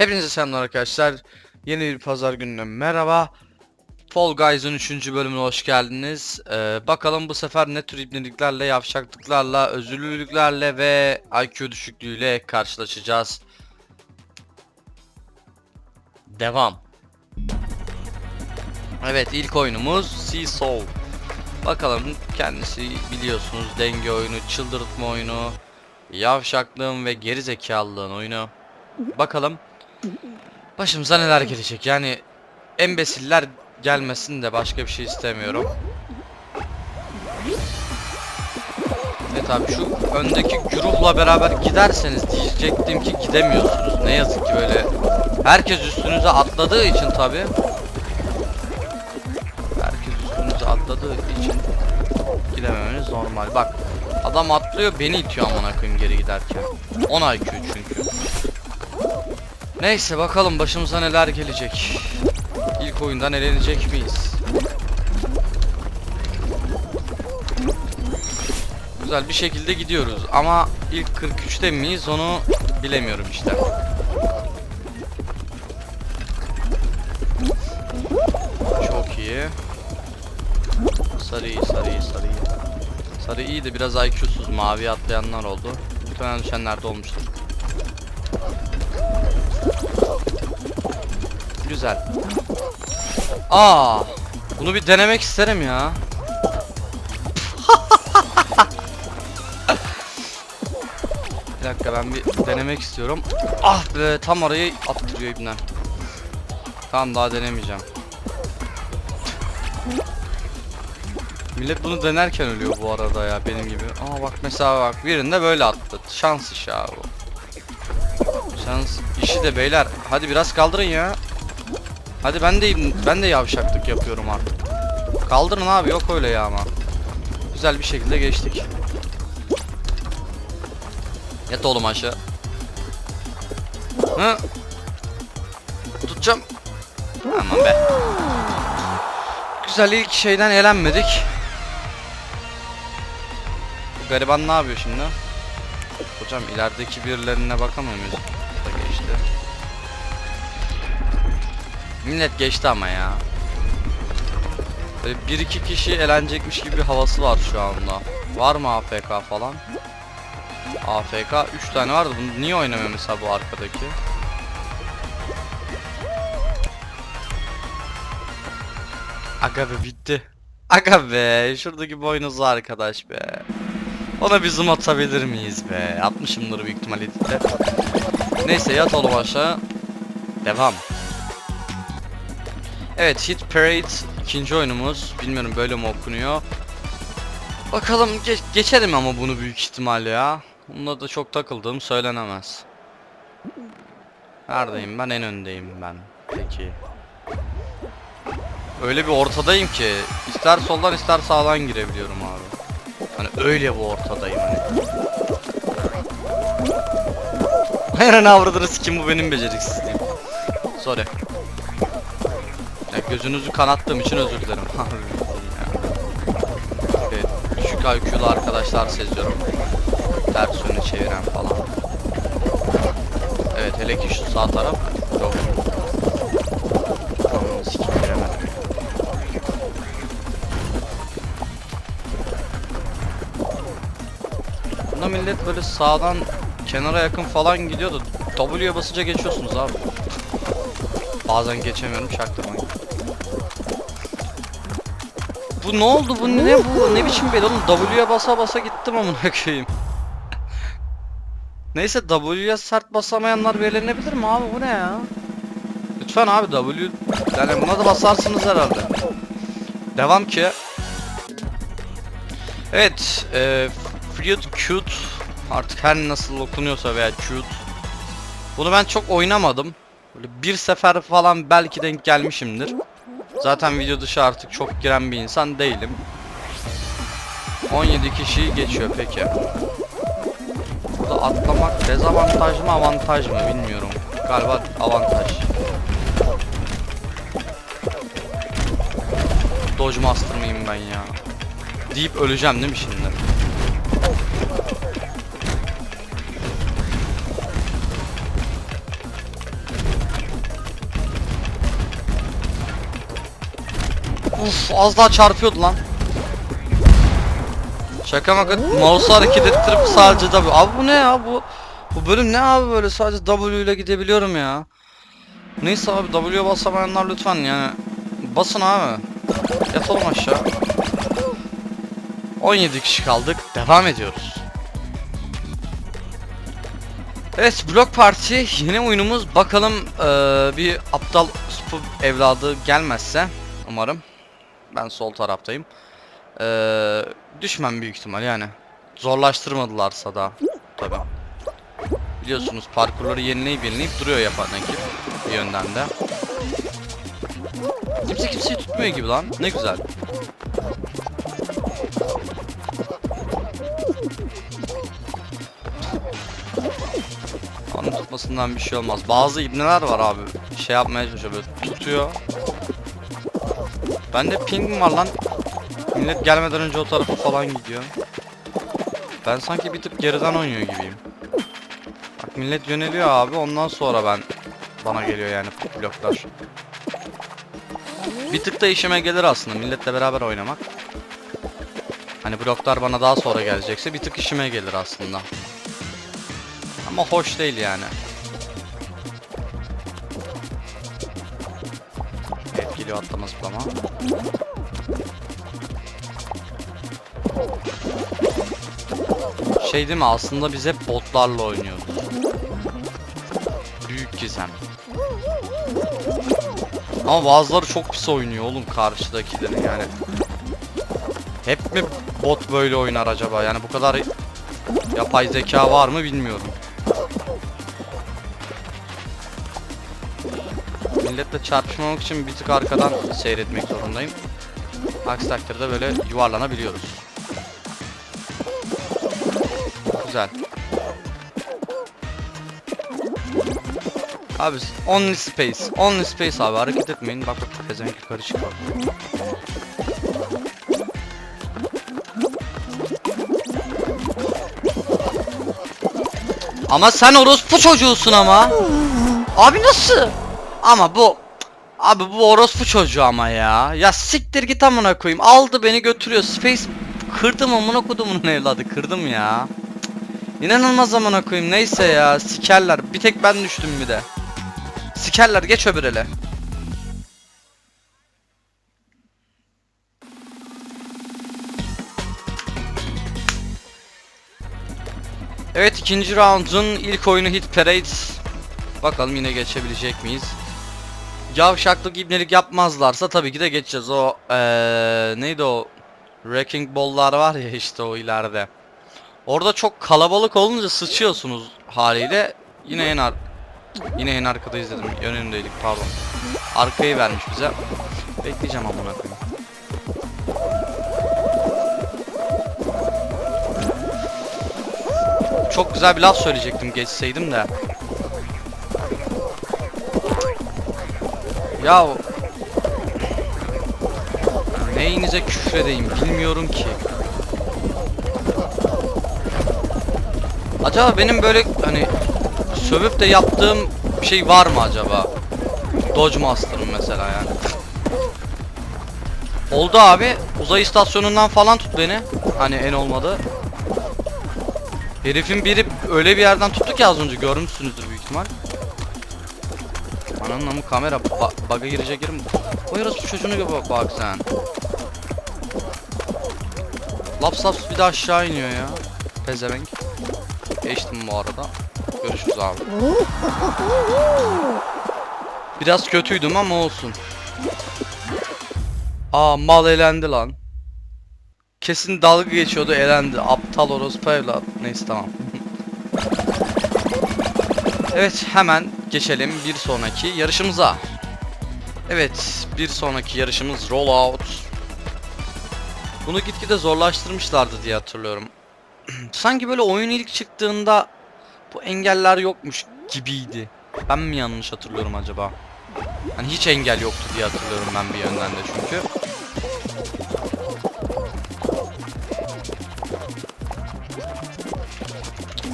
Hepinize selamlar arkadaşlar. Yeni bir pazar gününe merhaba. Fall Guys'ın 3. bölümüne hoş geldiniz. Ee, bakalım bu sefer ne tür ibneliklerle, yavşaklıklarla, özürlülüklerle ve IQ düşüklüğüyle karşılaşacağız. Devam. Evet ilk oyunumuz Soul. Bakalım kendisi biliyorsunuz denge oyunu, çıldırtma oyunu, yavşaklığın ve gerizekalılığın oyunu. Bakalım başımıza neler gelecek yani embesiller gelmesin de başka bir şey istemiyorum. Evet abi şu öndeki güruhla beraber giderseniz diyecektim ki gidemiyorsunuz. Ne yazık ki böyle herkes üstünüze atladığı için tabi. Herkes üstünüze atladığı için gidememeniz normal. Bak adam atlıyor beni itiyor amına koyayım geri giderken. 10 IQ çünkü. Neyse bakalım başımıza neler gelecek. İlk oyundan elenecek miyiz? Güzel bir şekilde gidiyoruz ama ilk 43'te miyiz onu bilemiyorum işte. Çok iyi. Sarı iyi, sarı iyi, sarı iyi. Sarı iyi de biraz IQ'suz mavi atlayanlar oldu. Muhtemelen düşenler de olmuştur. Güzel. Aa, bunu bir denemek isterim ya. bir dakika ben bir denemek istiyorum. Ah be tam arayı attırıyor ibne. Tamam daha denemeyeceğim. Millet bunu denerken ölüyor bu arada ya benim gibi. Aa bak mesela bak birinde böyle attı. Şans işi abi bu. Şans işi de beyler. Hadi biraz kaldırın ya. Hadi ben de ben de yavşaklık yapıyorum artık. Kaldırın abi yok öyle ya ama. Güzel bir şekilde geçtik. Yat oğlum aşağı. Hı? Tutacağım. Aman be. Güzel ilk şeyden elenmedik. Bu gariban ne yapıyor şimdi? Hocam ilerideki birilerine bakamıyor muyuz? Millet geçti ama ya. Böyle bir iki kişi elenecekmiş gibi bir havası var şu anda. Var mı AFK falan? AFK 3 tane vardı. Bunu niye oynamıyor mesela bu arkadaki? Aga be bitti. Aga be şuradaki boynuzlu arkadaş be. Ona bir zoom atabilir miyiz be? Atmışımdır büyük ihtimalle. Neyse yat oğlum aşağı. Devam. Evet Hit Parade ikinci oyunumuz. Bilmiyorum böyle mi okunuyor. Bakalım ge- geçerim ama bunu büyük ihtimalle ya. Bununla da çok takıldığım söylenemez. Neredeyim ben? En öndeyim ben. Peki. Öyle bir ortadayım ki ister soldan ister sağdan girebiliyorum abi. Hani öyle bu ortadayım hani. Hayır ne avradınız kim bu benim beceriksizliğim. Sorry. Gözünüzü kanattığım için özür dilerim. evet, düşük IQ'lu arkadaşlar seziyorum. Ters yöne çeviren falan. Evet hele ki şu sağ taraf. Yok. Tamam, sikim giremedim. Bunda millet böyle sağdan kenara yakın falan gidiyor da W'ye basınca geçiyorsunuz abi. Bazen geçemiyorum çaktırmayın. Bu ne oldu bu ne bu ne biçim bel oğlum W'ye basa basa gittim amına koyayım. Neyse W'ye sert basamayanlar belirlenebilir mi abi bu ne ya? Lütfen abi W yani buna da basarsınız herhalde. Devam ki. Evet, e, Fruit Cute artık her nasıl okunuyorsa veya Cute. Bunu ben çok oynamadım. Böyle bir sefer falan belki denk gelmişimdir. Zaten video dışı artık çok giren bir insan değilim. 17 kişiyi geçiyor peki. Burada atlamak dezavantaj mı avantaj mı bilmiyorum. Galiba avantaj. Dodge Master mıyım ben ya? Deyip öleceğim değil mi şimdi? Uf az daha çarpıyordu lan. Şaka maka mouse'u hareket ettirip sadece W. Abi bu ne ya bu? Bu bölüm ne abi böyle sadece W ile gidebiliyorum ya. Neyse abi W'ye basamayanlar lütfen yani. Basın abi. Yatalım aşağı. 17 kişi kaldık. Devam ediyoruz. Evet Blok Parti yeni oyunumuz. Bakalım eee, bir aptal evladı gelmezse umarım. Ben sol taraftayım. Eee, düşmem büyük ihtimal yani. Zorlaştırmadılarsa da tabi. Biliyorsunuz parkurları yenileyip yenileyip duruyor yapan ekip bir yönden de. Kimse kimseyi tutmuyor gibi lan. Ne güzel. Onun tutmasından bir şey olmaz. Bazı ibneler var abi. Şey yapmaya çalışıyor böyle tutuyor. Bende ping var lan. Millet gelmeden önce o tarafa falan gidiyor. Ben sanki bir tık geriden oynuyor gibiyim. Bak millet yöneliyor abi ondan sonra ben bana geliyor yani bloklar. Bir tık da işime gelir aslında milletle beraber oynamak. Hani bloklar bana daha sonra gelecekse bir tık işime gelir aslında. Ama hoş değil yani. Evet geliyor atlama zıplama. Şey değil mi aslında biz hep botlarla oynuyoruz. Büyük gizem. Ama bazıları çok pis oynuyor oğlum karşıdakilerin yani. Hep mi bot böyle oynar acaba? Yani bu kadar yapay zeka var mı bilmiyorum. Çarpışmamak için bir tık arkadan seyretmek zorundayım. Aksi takdirde böyle yuvarlanabiliyoruz. Güzel. Abi only space. Only space abi hareket etmeyin. Bak bak pezevenk yukarı çıkıyor. Ama sen orospu çocuğusun ama. Abi nasıl? Ama bu Abi bu orospu çocuğu ama ya. Ya siktir git amına koyayım. Aldı beni götürüyor. Space kırdım amına kodumun evladı. Kırdım ya. Cık. İnanılmaz amına koyayım. Neyse ya. Sikerler. Bir tek ben düştüm bir de. Sikerler geç öbür ele. Evet ikinci round'un ilk oyunu Hit Parade. Bakalım yine geçebilecek miyiz? Yavşaklık ibnelik yapmazlarsa tabii ki de geçeceğiz. O eee neydi o? Wrecking Ball'lar var ya işte o ileride. Orada çok kalabalık olunca sıçıyorsunuz haliyle. Yine en ar Yine en arkadayız dedim. Ön önündeydik pardon. Arkayı vermiş bize. Bekleyeceğim amına koyayım. Çok güzel bir laf söyleyecektim geçseydim de. Ya neyinize küfredeyim bilmiyorum ki. Acaba benim böyle hani sövüp de yaptığım bir şey var mı acaba? Dodge Master'ım mesela yani. Oldu abi. Uzay istasyonundan falan tut beni. Hani en olmadı. Herifin biri öyle bir yerden tuttu ki az önce görmüşsünüzdür büyük ihtimal. Ananın amı kamera ba bug'a girecek yerim. Koyarız bu çocuğunu gibi bak, bak sen. Laps laps bir de aşağı iniyor ya. Pezevenk. Geçtim bu arada. Görüşürüz abi. Biraz kötüydüm ama olsun. Aa mal elendi lan. Kesin dalga geçiyordu elendi. Aptal orospu evlat. Neyse tamam. evet hemen geçelim bir sonraki yarışımıza. Evet bir sonraki yarışımız Rollout. Bunu gitgide zorlaştırmışlardı diye hatırlıyorum. Sanki böyle oyun ilk çıktığında bu engeller yokmuş gibiydi. Ben mi yanlış hatırlıyorum acaba? Hani hiç engel yoktu diye hatırlıyorum ben bir yönden de çünkü.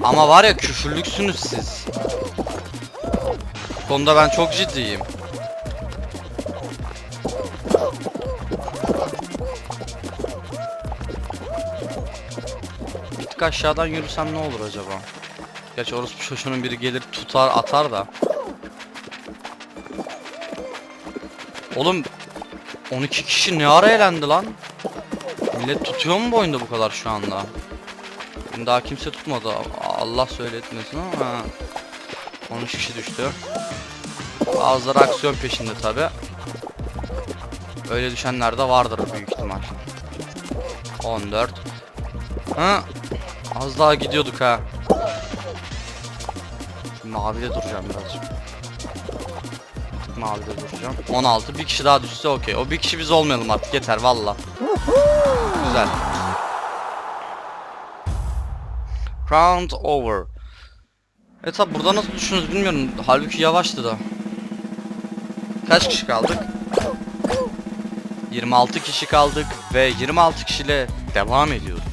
Ama var ya küfürlüksünüz siz. Bu konuda ben çok ciddiyim. Bir tık aşağıdan yürüsem ne olur acaba? Gerçi orospu şoşunun biri gelir tutar atar da. Oğlum 12 kişi ne ara elendi lan? Millet tutuyor mu bu oyunda bu kadar şu anda? Daha kimse tutmadı. Allah söyletmesin ama. 13 kişi düştü. Bazıları aksiyon peşinde tabi. Öyle düşenler de vardır büyük ihtimal. 14. Ha? Az daha gidiyorduk ha. Şu Mavide duracağım birazcık. Mavide duracağım. 16. Bir kişi daha düşse okey. O bir kişi biz olmayalım artık yeter valla. Güzel. Round over. E tabi burada nasıl düşünürüz bilmiyorum. Halbuki yavaştı da. Kaç kişi kaldık? 26 kişi kaldık ve 26 kişiyle devam ediyoruz.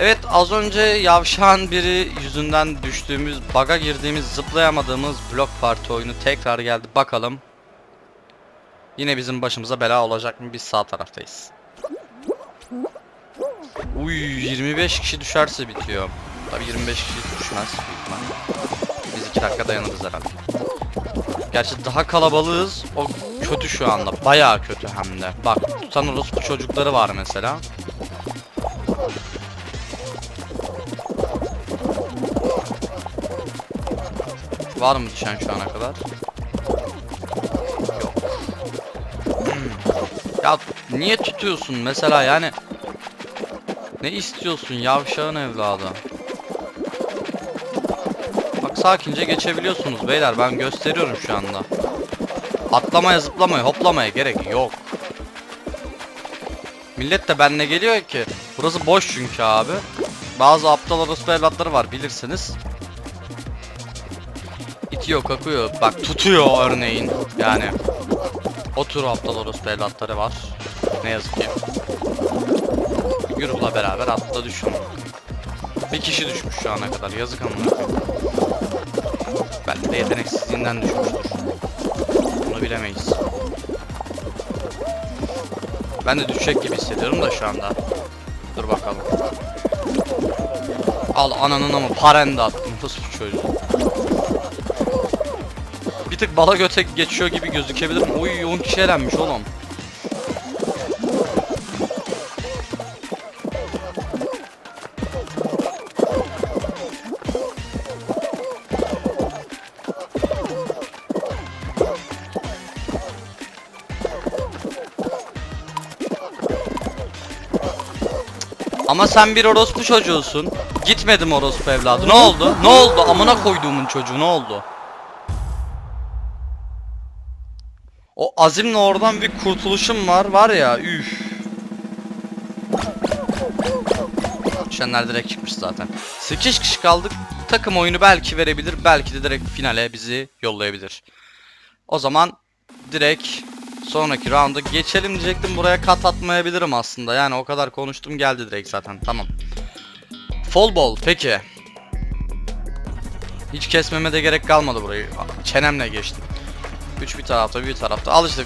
Evet az önce yavşağın biri yüzünden düştüğümüz, baga girdiğimiz, zıplayamadığımız blok parti oyunu tekrar geldi. Bakalım. Yine bizim başımıza bela olacak mı? Biz sağ taraftayız. Uy 25 kişi düşerse bitiyor. Tabi 25 kişi düşmez büyük. Biz 2 dakika dayanırız herhalde. Gerçi daha kalabalığız. O kötü şu anda. Bayağı kötü hem de. Bak tutan orospu çocukları var mesela. Var mı düşen şu ana kadar? Yok. Hmm. ya niye tutuyorsun mesela yani? Ne istiyorsun yavşağın evladı? Sakince geçebiliyorsunuz beyler ben gösteriyorum şu anda. Atlamaya zıplamaya hoplamaya gerek yok. Millet de benle geliyor ki. Burası boş çünkü abi. Bazı aptal orospu evlatları var bilirsiniz. İtiyor kakıyor. Bak tutuyor örneğin. Yani. O tür aptal orospu evlatları var. Ne yazık ki. Yurup'la beraber atla düşün. Bir kişi düşmüş şu ana kadar. Yazık amına koyayım. Belki de yeteneksizliğinden düşmüştür. Bunu bilemeyiz. Ben de düşecek gibi hissediyorum da şu anda. Dur bakalım. Al ananın ama paren de attım. Bir çocuğu? Bir tık bala göte geçiyor gibi gözükebilir mi? Oy 10 kişi elenmiş oğlum. Ama sen bir orospu çocuğusun. Gitmedim orospu evladı. Ne oldu? Ne oldu? Amına koyduğumun çocuğu ne oldu? O azimle oradan bir kurtuluşum var. Var ya üf. Düşenler direkt çıkmış zaten. 8 kişi kaldık. Takım oyunu belki verebilir. Belki de direkt finale bizi yollayabilir. O zaman direkt sonraki rounda geçelim diyecektim. Buraya kat atmayabilirim aslında. Yani o kadar konuştum geldi direkt zaten. Tamam. Fall ball peki. Hiç kesmeme de gerek kalmadı burayı. Çenemle geçtim. 3 bir tarafta bir tarafta. Al işte.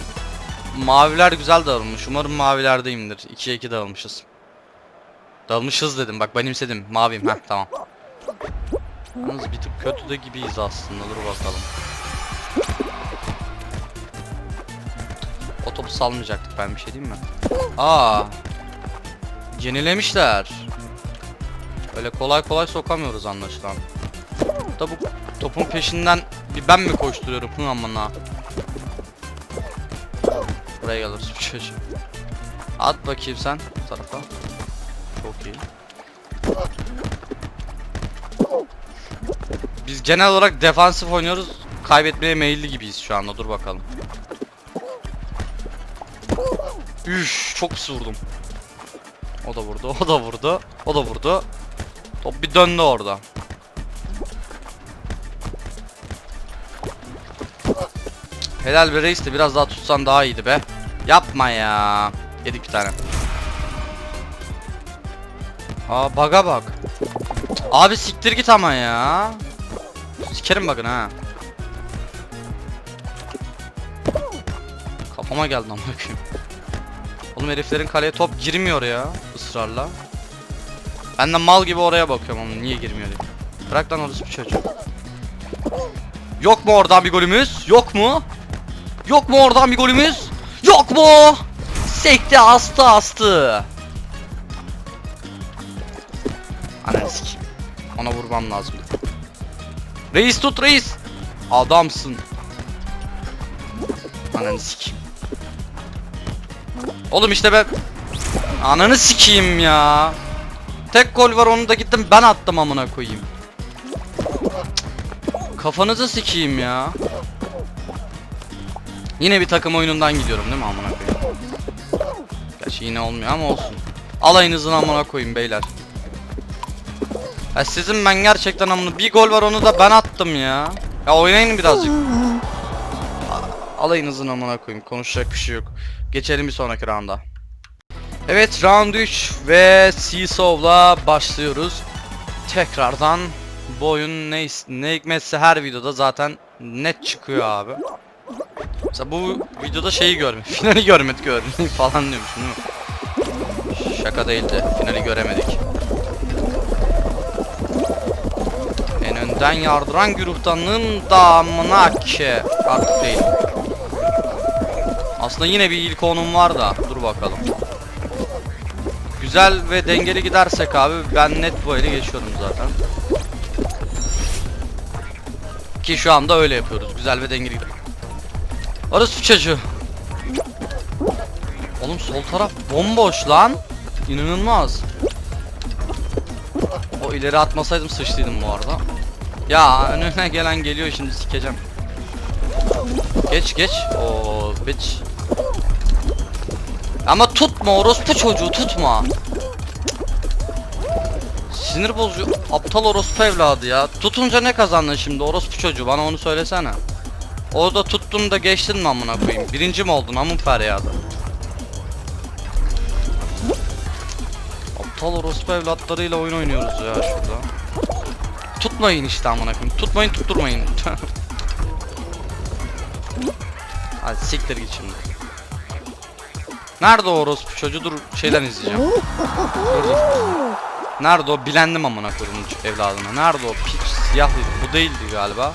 Maviler güzel dağılmış. Umarım mavilerdeyimdir. 2'ye 2 dağılmışız. Dağılmışız dedim. Bak benimsedim. Maviyim. Heh tamam. Yalnız bir tık kötü de gibiyiz aslında. Dur bakalım. Otobüs salmayacaktık ben bir şey diyeyim mi? Aa. Yenilemişler. Öyle kolay kolay sokamıyoruz anlaşılan. Da bu topun peşinden bir ben mi koşturuyorum hı amına. Buraya geliriz bu çocuğu. At bakayım sen bu tarafa. Çok iyi. Biz genel olarak defansif oynuyoruz. Kaybetmeye meyilli gibiyiz şu anda. Dur bakalım. Üf, çok pis vurdum. O da vurdu, o da vurdu, o da vurdu. Top bir döndü orada. Helal be reis de biraz daha tutsan daha iyiydi be. Yapma ya. Yedik bir tane. Aa baga bak. Abi siktir git ama ya. Sikerim bakın ha. Kafama geldi ama bakayım. Oğlum heriflerin kaleye top girmiyor ya ısrarla. Ben de mal gibi oraya bakıyorum ama niye girmiyor diye. Bırak lan orası bir çocuk. Yok mu oradan bir golümüz? Yok mu? Yok mu oradan bir golümüz? Yok mu? Sekti astı astı. Ananı. Ona vurmam lazım. Reis tut reis. Adamsın. Ananı sikeyim. Oğlum işte ben Ananı sikeyim ya. Tek gol var onu da gittim ben attım amına koyayım. Kafanızı sikeyim ya. Yine bir takım oyunundan gidiyorum değil mi amına koyayım? Gerçi yine olmuyor ama olsun. Alayınızın amına koyayım beyler. Ya sizin ben gerçekten amına bir gol var onu da ben attım ya. Ya oynayın birazcık. Alayınızın amına koyayım konuşacak bir şey yok. Geçelim bir sonraki rounda. Evet round 3 ve Seesaw'la başlıyoruz. Tekrardan bu oyun ne, ne hikmetse her videoda zaten net çıkıyor abi. Mesela bu videoda şeyi görmedik. Finali görmedik örneğin falan diyormuşum değil mi? Şaka değildi. Finali göremedik. En önden yardıran güruhtanın damına ki artık değil. Aslında yine bir ilk onum var da dur bakalım. Güzel ve dengeli gidersek abi ben net bu ele geçiyorum zaten. Ki şu anda öyle yapıyoruz. Güzel ve dengeli gidiyor. Orası. Oğlum sol taraf bomboş lan. İnanılmaz. O ileri atmasaydım sıçtıydım bu arada. Ya önüne gelen geliyor şimdi sikeceğim. Geç geç. O bitch. Ama tutma orospu çocuğu tutma. Sinir bozucu aptal orospu evladı ya. Tutunca ne kazandın şimdi orospu çocuğu bana onu söylesene. Orada tuttun da geçtin mi amına koyayım? Birinci mi oldun amın feryadı? Aptal orospu evlatlarıyla oyun oynuyoruz ya şurada. Tutmayın işte amına koyayım. Tutmayın tutturmayın. Hadi siktir git şimdi. Nerede o orospu çocuğu? Dur şeyden izleyeceğim. Dur dur. Nerede o? Bilendim amına koyayım evladına. Nerede o? Piç siyahlıydı. Bu değildi galiba.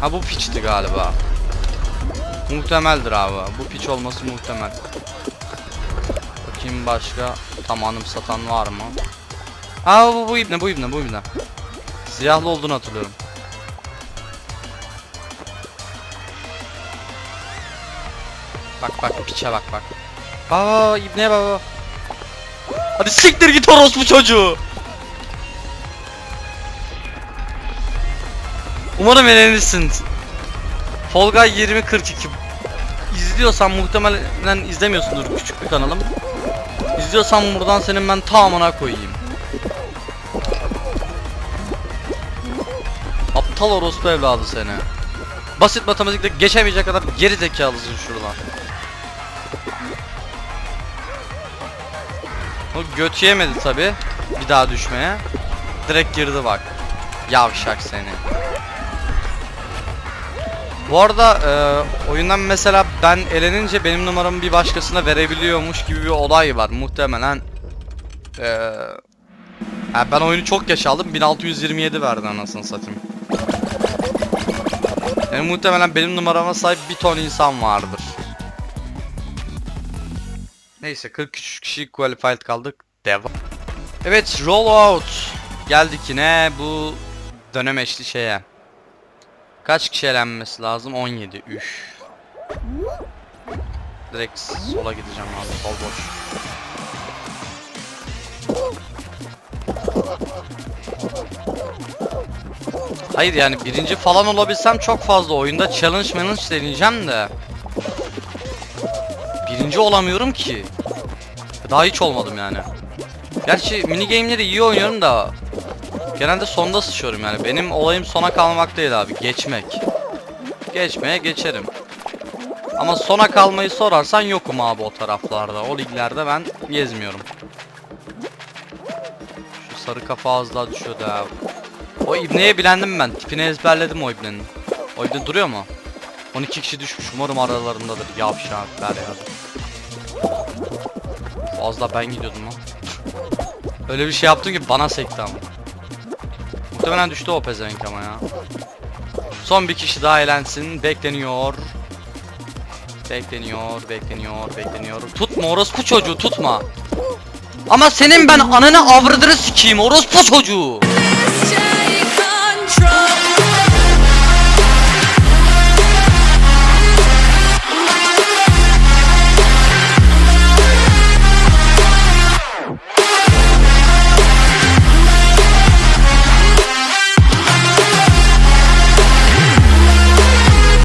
Ha bu piçti galiba. Muhtemeldir abi. Bu piç olması muhtemel. Bakayım başka tam anım satan var mı? Ha bu bu ibne bu ibne bu ibne. Siyahlı olduğunu hatırlıyorum. Bak bak piçe bak bak. Aa ibneye bak bak. Hadi siktir git orospu çocuğu. Umarım eğlenirsin. Fall Guy 2042 İzliyorsan muhtemelen izlemiyorsundur küçük bir kanalım. İzliyorsan buradan senin ben tamamına koyayım. Aptal orospu evladı seni. Basit matematikte geçemeyecek kadar geri zekalısın şuradan. O göt yemedi tabi. Bir daha düşmeye. Direkt girdi bak. Yavşak seni. Bu arada e, oyundan mesela ben elenince benim numaramı bir başkasına verebiliyormuş gibi bir olay var. Muhtemelen e, yani ben oyunu çok geç aldım. 1627 verdi anasını satayım. Yani muhtemelen benim numarama sahip bir ton insan vardır. Neyse 43 kişi qualified kaldık. Devam. Evet rollout. Geldik yine bu dönemeçli şeye. Kaç kişi elenmesi lazım? 17. Üf. Direkt sola gideceğim abi. Sol boş. Hayır yani birinci falan olabilsem çok fazla oyunda challenge challenge deneyeceğim de. Birinci olamıyorum ki. Daha hiç olmadım yani. Gerçi mini game'leri iyi oynuyorum da genelde sonda sıçıyorum yani. Benim olayım sona kalmak değil abi, geçmek. Geçmeye geçerim. Ama sona kalmayı sorarsan yokum abi o taraflarda. O liglerde ben gezmiyorum. Şu sarı kafa az daha düşüyordu abi. O ibneye bilendim ben. Tipini ezberledim o ibnenin. O ibne duruyor mu? 12 kişi düşmüş. Umarım aralarındadır. Yavşaklar ya. Az daha ben gidiyordum lan. Öyle bir şey yaptım ki bana sekti ama. Muhtemelen düştü o pezevenk ama ya. Son bir kişi daha elensin. Bekleniyor. Bekleniyor, bekleniyor, bekleniyor. Tutma orospu çocuğu tutma. Ama senin ben ananı avradını sikeyim orospu çocuğu.